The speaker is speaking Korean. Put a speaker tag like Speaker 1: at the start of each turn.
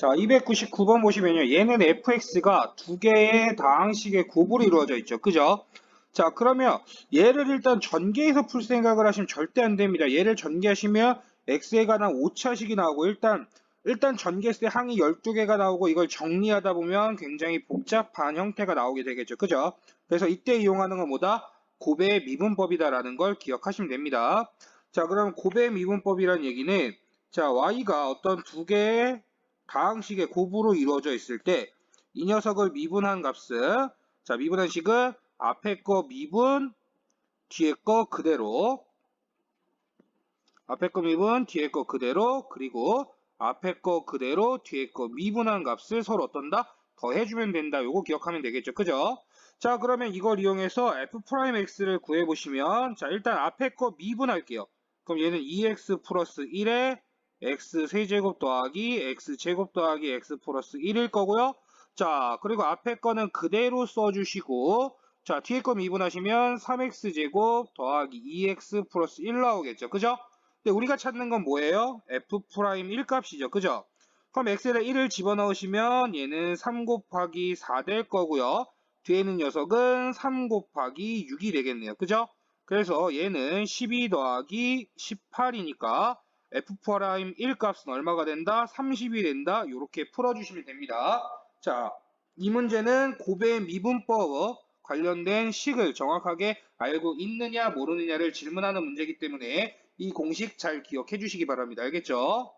Speaker 1: 자, 299번 보시면요. 얘는 fx가 두 개의 다항식의 곱으로 이루어져 있죠. 그죠? 자, 그러면 얘를 일단 전개해서 풀 생각을 하시면 절대 안 됩니다. 얘를 전개하시면 x에 관한 오차식이 나오고 일단 일단 전개했을 때 항이 12개가 나오고 이걸 정리하다 보면 굉장히 복잡한 형태가 나오게 되겠죠. 그죠? 그래서 이때 이용하는 건 뭐다? 곱의 미분법이다라는 걸 기억하시면 됩니다. 자, 그럼 곱의 미분법이란 얘기는 자, y가 어떤 두 개의 다항식의 곱으로 이루어져 있을 때 이 녀석을 미분한 값은 자, 미분한 식은 앞에 거 미분, 뒤에 거 그대로 앞에 거 미분, 뒤에 거 그대로 그리고 앞에 거 그대로 뒤에 거 미분한 값을 서로 어떤다? 더해주면 된다. 요거 기억하면 되겠죠. 그죠? 자 그러면 이걸 이용해서 f'x를 구해보시면 자 일단 앞에 거 미분할게요. 그럼 얘는 2x 플러스 1에 x 세제곱 더하기 x 제곱 더하기 x 플러스 1일 거고요. 자 그리고 앞에 거는 그대로 써주시고 자 뒤에 거 미분하시면 3x 제곱 더하기 2x 플러스 1 나오겠죠. 그죠? 근데 우리가 찾는 건 뭐예요? f 프라임 1 값이죠. 그죠? 그럼 x에다 1을 집어넣으시면 얘는 3 곱하기 4 될 거고요. 뒤에 있는 녀석은 3 곱하기 6이 되겠네요. 그죠? 그래서 얘는 12 더하기 18이니까 f 프라임 1 값은 얼마가 된다? 30이 된다. 이렇게 풀어주시면 됩니다. 자, 이 문제는 곱의 미분법 관련된 식을 정확하게 알고 있느냐 모르느냐를 질문하는 문제이기 때문에 이 공식 잘 기억해 주시기 바랍니다. 알겠죠?